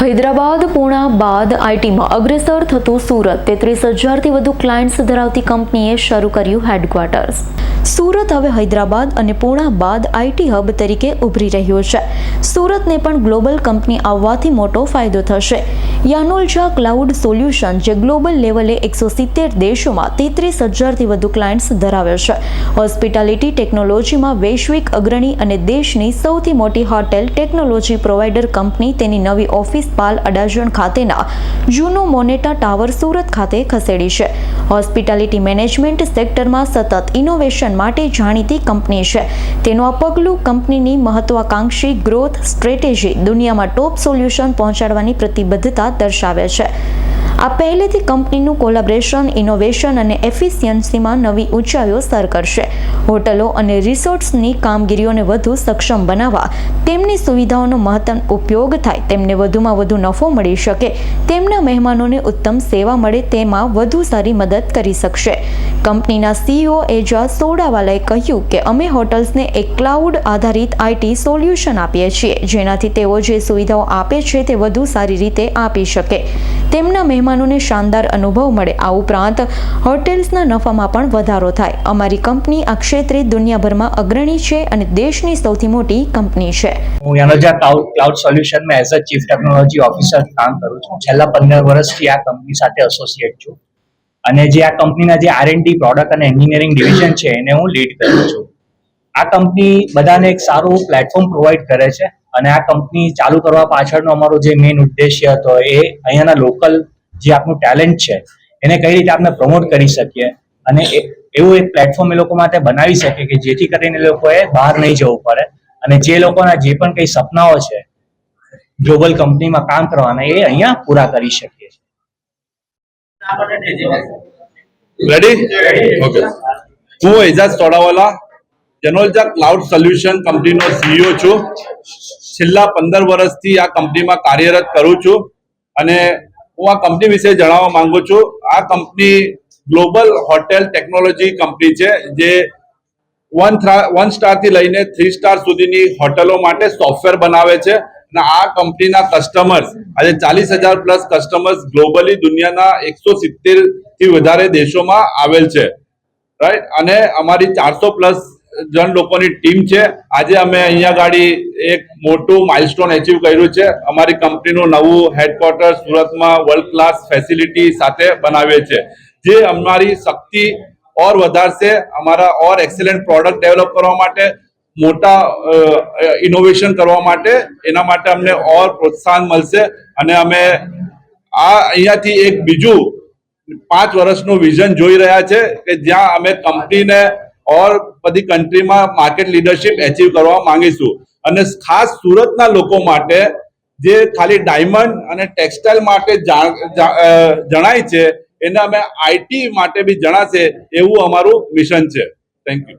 હૈદરાબાદ, પૂણા બાદ આઈટીમાં અગ્રેસર થતું સુરત. તેત્રીસ હજારથી વધુ ક્લાયન્ટ્સ ધરાવતી કંપનીએ શરૂ કર્યું હેડક્વાર્ટર્સ સુરત હવે હૈદરાબાદ અને પૂણા બાદ આઈટી હબ તરીકે ઉભરી રહ્યું છે. સુરતને પણ ગ્લોબલ કંપની આવવાથી મોટો ફાયદો થશે. યાનોલ્જા ક્લાઉડ સોલ્યુશન જે ગ્લોબલ લેવલે એકસો સિત્તેર દેશોમાં તેત્રીસ હજારથી વધુ ક્લાયન્ટ્સ ધરાવે છે. હોસ્પિટાલિટી ટેકનોલોજીમાં વૈશ્વિક અગ્રણી અને દેશની સૌથી મોટી હોટેલ ટેકનોલોજી પ્રોવાઇડર કંપની તેની નવી ઓફિસ પાલ અડાજણ ખાતેના જૂનો મોનેટા ટાવર સુરત ખાતે ખસેડી છે. હોસ્પિટાલિટી મેનેજમેન્ટ સેક્ટરમાં સતત ઇનોવેશન માટે જાણીતી કંપની છે. તેનું આ પગલું કંપનીની મહત્વાકાંક્ષી ગ્રોથ સ્ટ્રેટેજી દુનિયામાં ટોપ સોલ્યુશન પહોંચાડવાની પ્રતિબદ્ધતા દર્શાવે છે. આ પહેલેથી કંપનીનું કોલાબરેશન, ઇનોવેશન અને એફિશિયન્સીમાં નવી ઊંચાઈઓ સર કરશે. હોટલો અને રિસોર્ટ્સની કામગીરીઓને વધુ સક્ષમ બનાવવા, તેમની સુવિધાઓનો મહત્તમ ઉપયોગ થાય, તેમને વધુમાં વધુ નફો મળી શકે, તેમના મહેમાનોને ઉત્તમ સેવા મળે તેમાં વધુ સારી મદદ કરી શકશે. કંપનીના સીઈઓ એજા સોડાવાલાએ કહ્યું કે અમે હોટલ્સને એક ક્લાઉડ આધારિત આઈટી સોલ્યુશન આપીએ છીએ. જેનાથી તેઓ જે સુવિધાઓ આપે છે તે વધુ સારી રીતે આપી શકે. તેમના મહેમાનોને શાનદાર અનુભવ મળે. આ ઉપરાંત હોટેલ્સના નફામાં પણ વધારો થાય. અમારી કંપની આ ક્ષેત્રે દુનિયાભરમાં અગ્રણી છે અને દેશની સૌથી મોટી કંપની છે. હું યાનોજા ક્લાઉડ સોલ્યુશનમાં as a chief technology officer કામ કરું છું. છેલ્લા પંદર વર્ષથી આ કંપની સાથે એસોસિએટ છું. અને જે આ કંપનીના જે આર એન્ડ પ્રોડક્ટ અને એન્જિનિયરિંગ ડિવિઝન છે, એને હું લીડ કરું છું. આ કંપની બધાને એક સારું પ્લેટફોર્મ પ્રોવાઈડ કરે છે અને આ કંપની ચાલુ કરવા પાછળનો અમારો જે મેઇન ઉદ્દેશ્ય હતો એ અહીંયાના લોકલ જે આપણું ટેલેન્ટ છે, એને કઈ રીતે આપણે પ્રમોટ કરી શકીએ અને એવું એક પ્લેટફોર્મ એ લોકો માટે બનાવી શકે કે જેથી કરીને લોકોએ બહાર નહીં જવું પડે અને જે લોકોના જે પણ કઈ સપનાઓ છે ગ્લોબલ કંપનીમાં કામ કરવાના એ અહીંયા પૂરા કરી શકીએ રેડી ઓકે હું Ejaz Todawala. Yanolja cloud solution કંપનીનો સીઈઓ છું. છેલ્લા પંદર વર્ષથી આ કંપનીમાં કાર્યરત કરું છું અને હું આ કંપની વિશે જણાવવા માંગુ છું. આ company global hotel technology company છે, જે વન વન સ્ટારથી લઈને થ્રી સ્ટાર સુધીની હોટલો માટે સોફ્ટવેર બનાવે છે. અને આ કંપનીના કસ્ટમર્સ આજે ચાલીસ હજાર પ્લસ કસ્ટમર્સ ગ્લોબલી દુનિયાના એકસો સિત્તેરથી વધારે દેશોમાં આવેલ છે. રાઈટ અને અમારી ચારસો પ્લસ જણ લોકોની ટીમ છે. આજે અમે અહીંયા ગાડી એક મોટું માઇલસ્ટોન એચીવ કર્યું છે. અમારી કંપનીનું નવું હેડક્વાર્ટર સુરતમાં વર્લ્ડ ક્લાસ ફેસિલિટી સાથે બનાવીએ છે. જે અમારી શક્તિ ઓર વધારશે, અમારા ઓર એક્સેલન્ટ પ્રોડક્ટ ડેવલપ કરવા માટે મોટા ઇનોવેશન કરવા માટે એના માટે અમને ઓર પ્રોત્સાહન મળશે અને અમે આ અહીંયાથી એક બીજું પાંચ વર્ષનું વિઝન જોઈ રહ્યા છે કે જ્યાં અમે કંપનીને ઓર બધી કન્ટ્રીમાં માર્કેટ લીડરશિપ એચીવ કરવા માંગીશું. અને ખાસ સુરતના લોકો માટે જે ખાલી ડાયમંડ અને ટેક્સટાઇલ માટે જણાય છે, એને અમે આઈટી માટે બી જણાશે એવું અમારું મિશન છે. Thank you